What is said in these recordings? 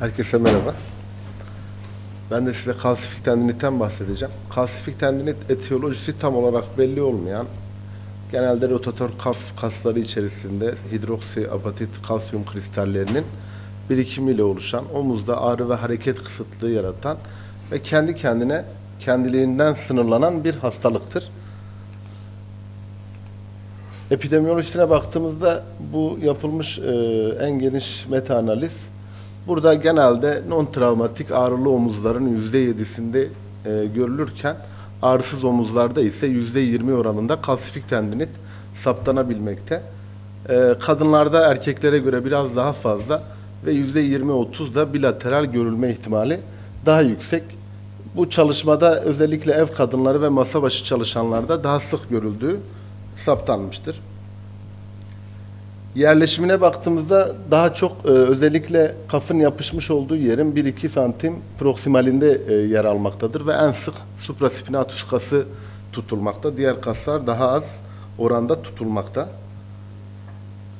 Herkese merhaba. Ben de size kalsifik tendinitten bahsedeceğim. Kalsifik tendinit etiyolojisi tam olarak belli olmayan, genelde rotator kaf kasları içerisinde hidroksi apatit kalsiyum kristallerinin birikimiyle oluşan, omuzda ağrı ve hareket kısıtlığı yaratan ve kendi kendine kendiliğinden sınırlanan bir hastalıktır. Epidemiyolojisine baktığımızda bu yapılmış e, en geniş meta analiz burada genelde non travmatik ağrılı omuzların yüzde yedisinde e, görülürken ağrısız omuzlarda ise yüzde yirmi oranında kalsifik tendinit saptanabilmekte. E, kadınlarda erkeklere göre biraz daha fazla ve yüzde yirmi otuz da bilateral görülme ihtimali daha yüksek. Bu çalışmada özellikle ev kadınları ve masa başı çalışanlarda daha sık görüldüğü saptanmıştır. Yerleşimine baktığımızda daha çok e, özellikle kafın yapışmış olduğu yerin 1-2 santim proksimalinde e, yer almaktadır ve en sık supraspinatus kası tutulmakta. Diğer kaslar daha az oranda tutulmakta.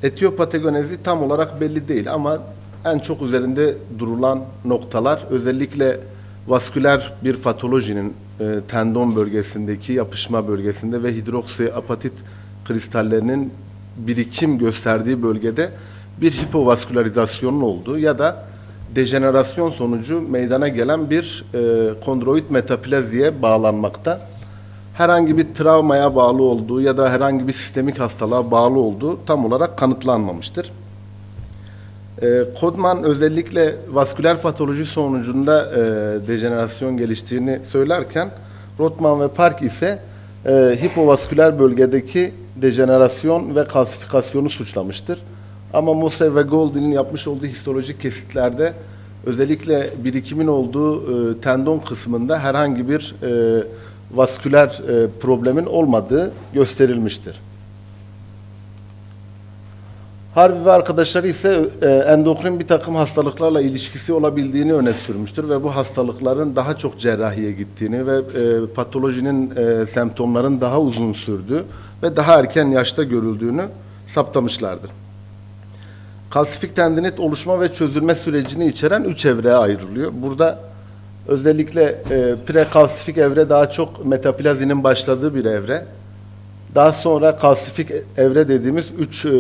Etiyopatogenezi tam olarak belli değil ama en çok üzerinde durulan noktalar özellikle vasküler bir patolojinin e, tendon bölgesindeki yapışma bölgesinde ve hidroksi apatit kristallerinin birikim gösterdiği bölgede bir hipovaskülarizasyonun olduğu ya da dejenerasyon sonucu meydana gelen bir e, kondroid metaplaziye bağlanmakta herhangi bir travmaya bağlı olduğu ya da herhangi bir sistemik hastalığa bağlı olduğu tam olarak kanıtlanmamıştır. E, Kodman özellikle vasküler patoloji sonucunda e, dejenerasyon geliştiğini söylerken Rotman ve Park ise e, hipovasküler bölgedeki dejenerasyon ve kalsifikasyonu suçlamıştır. Ama Mosse ve Goldin'in yapmış olduğu histolojik kesitlerde özellikle birikimin olduğu e, tendon kısmında herhangi bir e, vasküler e, problemin olmadığı gösterilmiştir. Harvey ve arkadaşları ise e, endokrin bir takım hastalıklarla ilişkisi olabildiğini öne sürmüştür ve bu hastalıkların daha çok cerrahiye gittiğini ve e, patolojinin e, semptomların daha uzun sürdüğü ve daha erken yaşta görüldüğünü saptamışlardır. Kalsifik tendinit oluşma ve çözülme sürecini içeren üç evreye ayrılıyor. Burada özellikle e, prekalsifik evre daha çok metaplazinin başladığı bir evre. Daha sonra kalsifik evre dediğimiz üç e,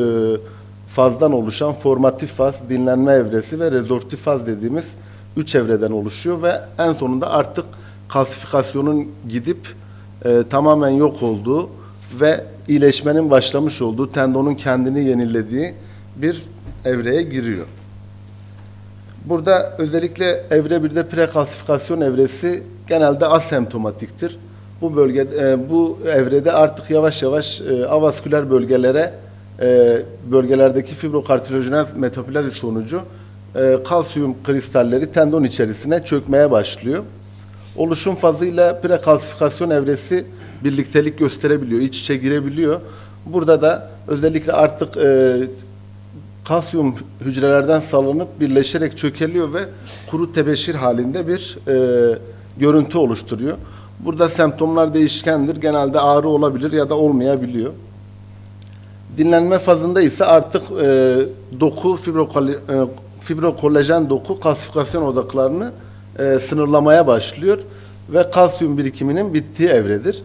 fazdan oluşan formatif faz, dinlenme evresi ve rezorptif faz dediğimiz üç evreden oluşuyor ve en sonunda artık kalsifikasyonun gidip e, tamamen yok olduğu ve iyileşmenin başlamış olduğu, tendonun kendini yenilediği bir evreye giriyor. Burada özellikle evre 1'de prekalsifikasyon evresi genelde asemptomatiktir. Bu bölgede e, bu evrede artık yavaş yavaş e, avasküler bölgelere e, bölgelerdeki fibrokartilojenez metaplazi sonucu e, kalsiyum kristalleri tendon içerisine çökmeye başlıyor. Oluşum fazıyla prekalsifikasyon evresi birliktelik gösterebiliyor, iç içe girebiliyor. Burada da özellikle artık e, kalsiyum hücrelerden salınıp birleşerek çökeliyor ve kuru tebeşir halinde bir e, görüntü oluşturuyor. Burada semptomlar değişkendir. Genelde ağrı olabilir ya da olmayabiliyor. Dinlenme fazında ise artık e, doku, fibrokole, e, fibrokolajen doku kalsifikasyon odaklarını e, sınırlamaya başlıyor ve kalsiyum birikiminin bittiği evredir.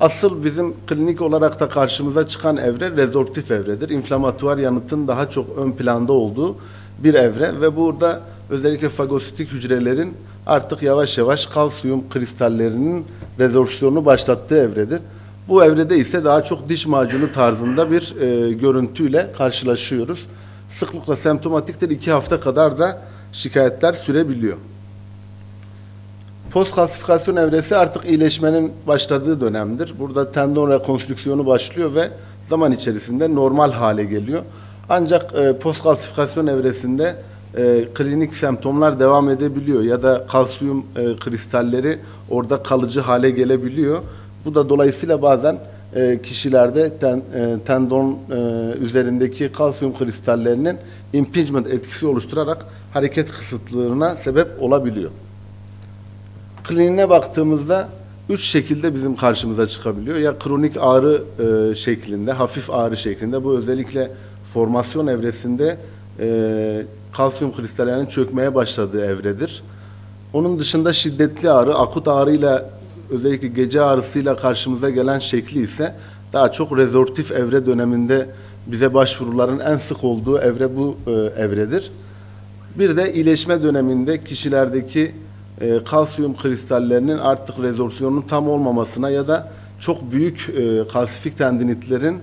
Asıl bizim klinik olarak da karşımıza çıkan evre rezorptif evredir. İnflamatuar yanıtın daha çok ön planda olduğu bir evre ve burada özellikle fagositik hücrelerin artık yavaş yavaş kalsiyum kristallerinin rezorpsiyonu başlattığı evredir. Bu evrede ise daha çok diş macunu tarzında bir e, görüntüyle karşılaşıyoruz. Sıklıkla semptomatiktir. iki hafta kadar da şikayetler sürebiliyor. Post kalsifikasyon evresi artık iyileşmenin başladığı dönemdir. Burada tendon rekonstrüksiyonu başlıyor ve zaman içerisinde normal hale geliyor. Ancak e, post kalsifikasyon evresinde e, klinik semptomlar devam edebiliyor ya da kalsiyum e, kristalleri orada kalıcı hale gelebiliyor. Bu da dolayısıyla bazen e, kişilerde ten, e, tendon e, üzerindeki kalsiyum kristallerinin impingement etkisi oluşturarak hareket kısıtlılığına sebep olabiliyor. Kliniğine baktığımızda üç şekilde bizim karşımıza çıkabiliyor. Ya kronik ağrı e, şeklinde, hafif ağrı şeklinde. Bu özellikle formasyon evresinde e, kalsiyum kristallerinin çökmeye başladığı evredir. Onun dışında şiddetli ağrı, akut ağrıyla özellikle gece ağrısıyla karşımıza gelen şekli ise daha çok rezortif evre döneminde bize başvuruların en sık olduğu evre bu e, evredir. Bir de iyileşme döneminde kişilerdeki e, kalsiyum kristallerinin artık rezorsiyonun tam olmamasına ya da çok büyük e, kalsifik tendinitlerin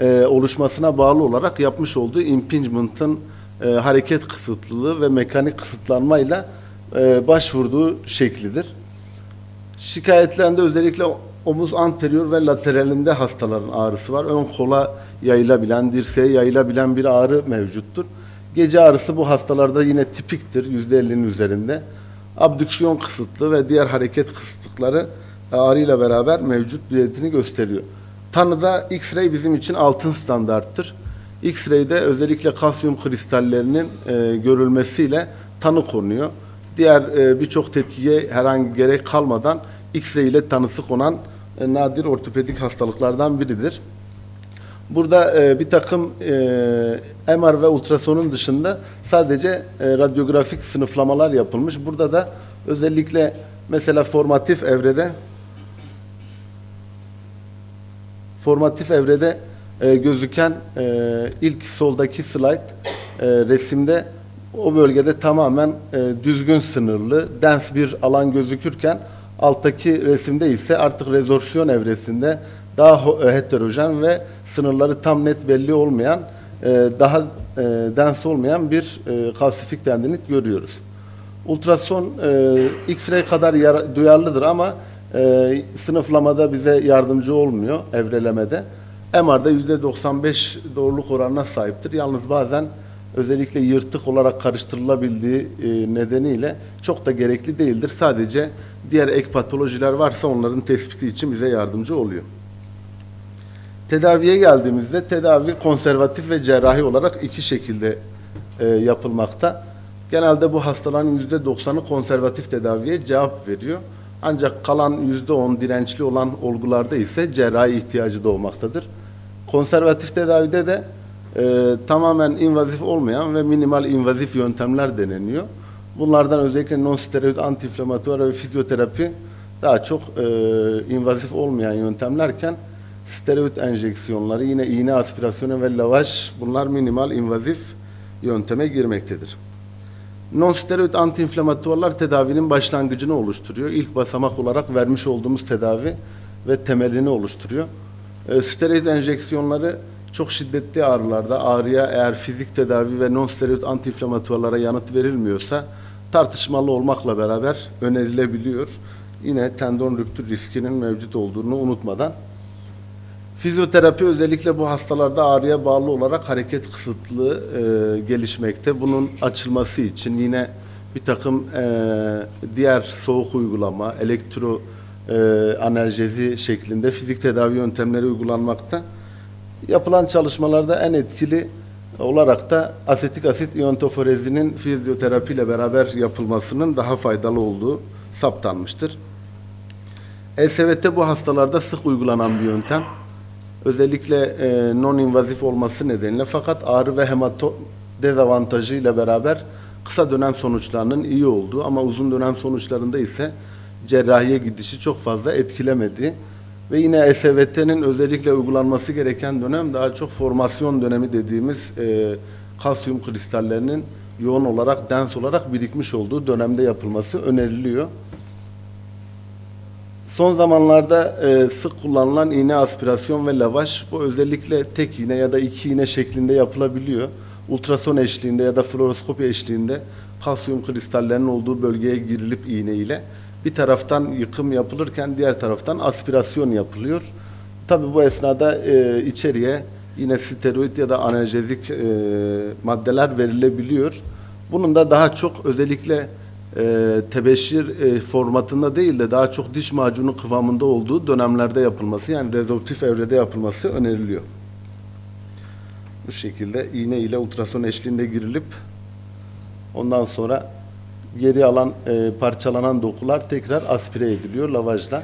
e, oluşmasına bağlı olarak yapmış olduğu impingement'ın e, hareket kısıtlılığı ve mekanik kısıtlanmayla e, başvurduğu şeklidir. Şikayetlerinde özellikle omuz anterior ve lateralinde hastaların ağrısı var. Ön kola yayılabilen, dirseğe yayılabilen bir ağrı mevcuttur. Gece ağrısı bu hastalarda yine tipiktir %50'nin üzerinde. Abdüksiyon kısıtlı ve diğer hareket kısıtlıkları ağrıyla beraber mevcudiyetini gösteriyor. Tanıda X-ray bizim için altın standarttır. X-ray'de özellikle kalsiyum kristallerinin e, görülmesiyle tanı konuyor. Diğer e, birçok tetkiye herhangi gerek kalmadan X-ray ile tanısı konan e, nadir ortopedik hastalıklardan biridir. Burada e, bir takım e, MR ve ultrasonun dışında sadece e, radyografik sınıflamalar yapılmış. Burada da özellikle mesela formatif evrede formatif evrede e, gözüken e, ilk soldaki slide e, resimde o bölgede tamamen e, düzgün sınırlı, dens bir alan gözükürken alttaki resimde ise artık rezorsiyon evresinde daha e, heterojen ve sınırları tam net belli olmayan, e, daha e, dens olmayan bir e, kalsifik tendinit görüyoruz. Ultrason e, X-ray kadar yara- duyarlıdır ama e, sınıflamada bize yardımcı olmuyor evrelemede. MR'da %95 doğruluk oranına sahiptir. Yalnız bazen özellikle yırtık olarak karıştırılabildiği e, nedeniyle çok da gerekli değildir. Sadece diğer ek patolojiler varsa onların tespiti için bize yardımcı oluyor. Tedaviye geldiğimizde tedavi konservatif ve cerrahi olarak iki şekilde e, yapılmakta. Genelde bu hastaların %90'ı konservatif tedaviye cevap veriyor. Ancak kalan %10 dirençli olan olgularda ise cerrahi ihtiyacı doğmaktadır. Konservatif tedavide de e, tamamen invazif olmayan ve minimal invazif yöntemler deneniyor. Bunlardan özellikle non-steroid antiinflamatuar ve fizyoterapi daha çok e, invazif olmayan yöntemlerken steroid enjeksiyonları, yine iğne aspirasyonu ve lavaj bunlar minimal invazif yönteme girmektedir. Non-steroid antiinflamatuarlar tedavinin başlangıcını oluşturuyor. İlk basamak olarak vermiş olduğumuz tedavi ve temelini oluşturuyor. E, steroid enjeksiyonları çok şiddetli ağrılarda ağrıya eğer fizik tedavi ve non-steroid antiinflamatuarlara yanıt verilmiyorsa tartışmalı olmakla beraber önerilebiliyor. Yine tendon rüptür riskinin mevcut olduğunu unutmadan Fizyoterapi özellikle bu hastalarda ağrıya bağlı olarak hareket kısıtlığı e, gelişmekte. Bunun açılması için yine bir takım e, diğer soğuk uygulama, elektro e, analjezi şeklinde fizik tedavi yöntemleri uygulanmakta. Yapılan çalışmalarda en etkili olarak da asetik asit iyontoforezinin fizyoterapi ile beraber yapılmasının daha faydalı olduğu saptanmıştır. ESVT bu hastalarda sık uygulanan bir yöntem. Özellikle e, non-invazif olması nedeniyle fakat ağrı ve hemato dezavantajı ile beraber kısa dönem sonuçlarının iyi olduğu ama uzun dönem sonuçlarında ise cerrahiye gidişi çok fazla etkilemedi. Ve yine SVT'nin özellikle uygulanması gereken dönem daha çok formasyon dönemi dediğimiz e, kalsiyum kristallerinin yoğun olarak, dens olarak birikmiş olduğu dönemde yapılması öneriliyor. Son zamanlarda e, sık kullanılan iğne aspirasyon ve lavaş bu özellikle tek iğne ya da iki iğne şeklinde yapılabiliyor. Ultrason eşliğinde ya da fluoroskopi eşliğinde kalsiyum kristallerinin olduğu bölgeye girilip iğne ile bir taraftan yıkım yapılırken diğer taraftan aspirasyon yapılıyor. Tabi bu esnada e, içeriye yine steroid ya da analjezik e, maddeler verilebiliyor. Bunun da daha çok özellikle e, tebeşir e, formatında değil de daha çok diş macunu kıvamında olduğu dönemlerde yapılması yani rezorptif evrede yapılması öneriliyor. Bu şekilde iğne ile ultrason eşliğinde girilip ondan sonra geri alan e, parçalanan dokular tekrar aspire ediliyor lavajla.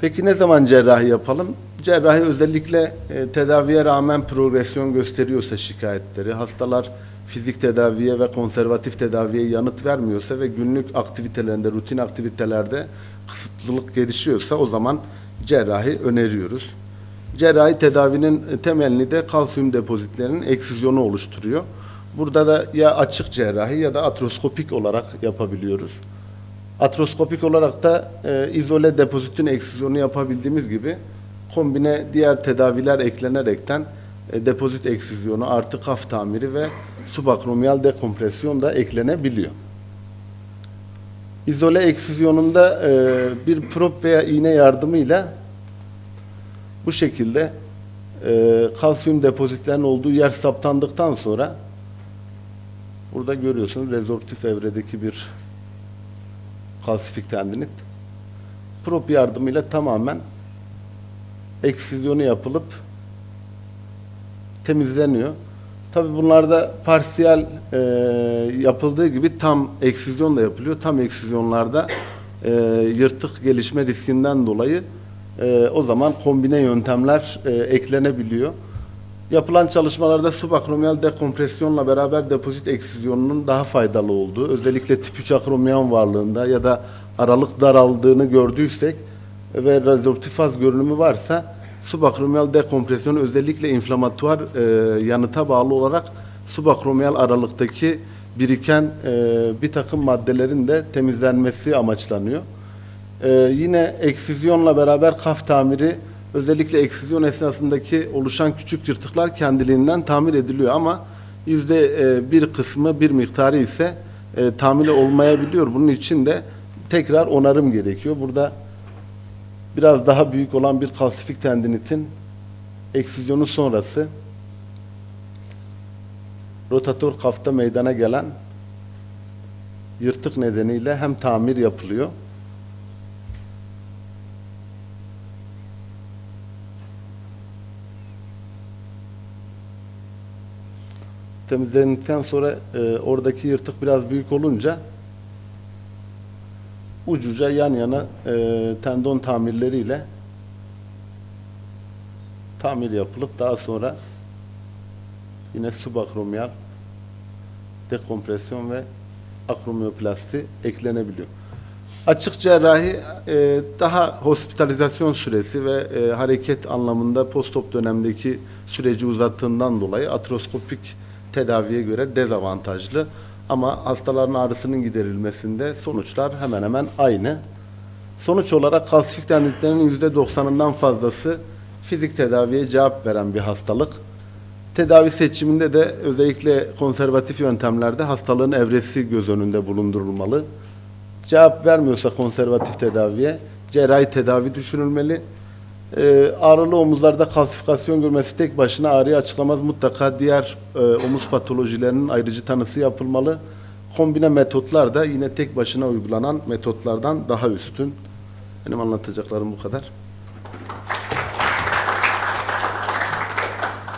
Peki ne zaman cerrahi yapalım? Cerrahi özellikle e, tedaviye rağmen progresyon gösteriyorsa şikayetleri, hastalar fizik tedaviye ve konservatif tedaviye yanıt vermiyorsa ve günlük aktivitelerinde, rutin aktivitelerde kısıtlılık gelişiyorsa o zaman cerrahi öneriyoruz. Cerrahi tedavinin temelini de kalsiyum depozitlerinin eksizyonu oluşturuyor. Burada da ya açık cerrahi ya da atroskopik olarak yapabiliyoruz. Atroskopik olarak da e, izole depozitin eksizyonu yapabildiğimiz gibi kombine diğer tedaviler eklenerekten e, depozit eksizyonu artı kaf tamiri ve subakromiyal dekompresyon da eklenebiliyor. İzole eksizyonunda e, bir prop veya iğne yardımıyla bu şekilde e, kalsiyum depozitlerinin olduğu yer saptandıktan sonra burada görüyorsunuz rezorptif evredeki bir kalsifik tendinit. Prop yardımıyla tamamen eksizyonu yapılıp temizleniyor. Tabii bunlarda parsiyel e, yapıldığı gibi tam eksizyon da yapılıyor. Tam eksizyonlarda e, yırtık gelişme riskinden dolayı e, o zaman kombine yöntemler e, eklenebiliyor. Yapılan çalışmalarda subakromiyal dekompresyonla beraber depozit eksizyonunun daha faydalı olduğu, özellikle tip 3 akromiyan varlığında ya da aralık daraldığını gördüysek ve rezorptif faz görünümü varsa subakromiyal dekompresyon özellikle inflamatuar e, yanıta bağlı olarak subakromiyal aralıktaki biriken e, bir takım maddelerin de temizlenmesi amaçlanıyor. Ee, yine eksizyonla beraber kaf tamiri özellikle eksizyon esnasındaki oluşan küçük yırtıklar kendiliğinden tamir ediliyor ama yüzde e, bir kısmı bir miktarı ise e, tamiri olmayabiliyor. Bunun için de tekrar onarım gerekiyor. Burada biraz daha büyük olan bir kalsifik tendinitin eksizyonu sonrası rotator kafta meydana gelen yırtık nedeniyle hem tamir yapılıyor temizlendikten sonra e, oradaki yırtık biraz büyük olunca ucuca yan yana e, tendon tamirleriyle tamir yapılıp daha sonra yine subakromiyal dekompresyon ve akromiyoplasti eklenebiliyor. Açık cerrahi e, daha hospitalizasyon süresi ve e, hareket anlamında postop dönemdeki süreci uzattığından dolayı atroskopik tedaviye göre dezavantajlı. Ama hastaların ağrısının giderilmesinde sonuçlar hemen hemen aynı. Sonuç olarak kalsifik tendinitlerin %90'ından fazlası fizik tedaviye cevap veren bir hastalık. Tedavi seçiminde de özellikle konservatif yöntemlerde hastalığın evresi göz önünde bulundurulmalı. Cevap vermiyorsa konservatif tedaviye cerrahi tedavi düşünülmeli. Ee, ağrılı omuzlarda kalsifikasyon görmesi tek başına ağrıyı açıklamaz. Mutlaka diğer e, omuz patolojilerinin ayrıcı tanısı yapılmalı. Kombine metotlar da yine tek başına uygulanan metotlardan daha üstün. Benim anlatacaklarım bu kadar.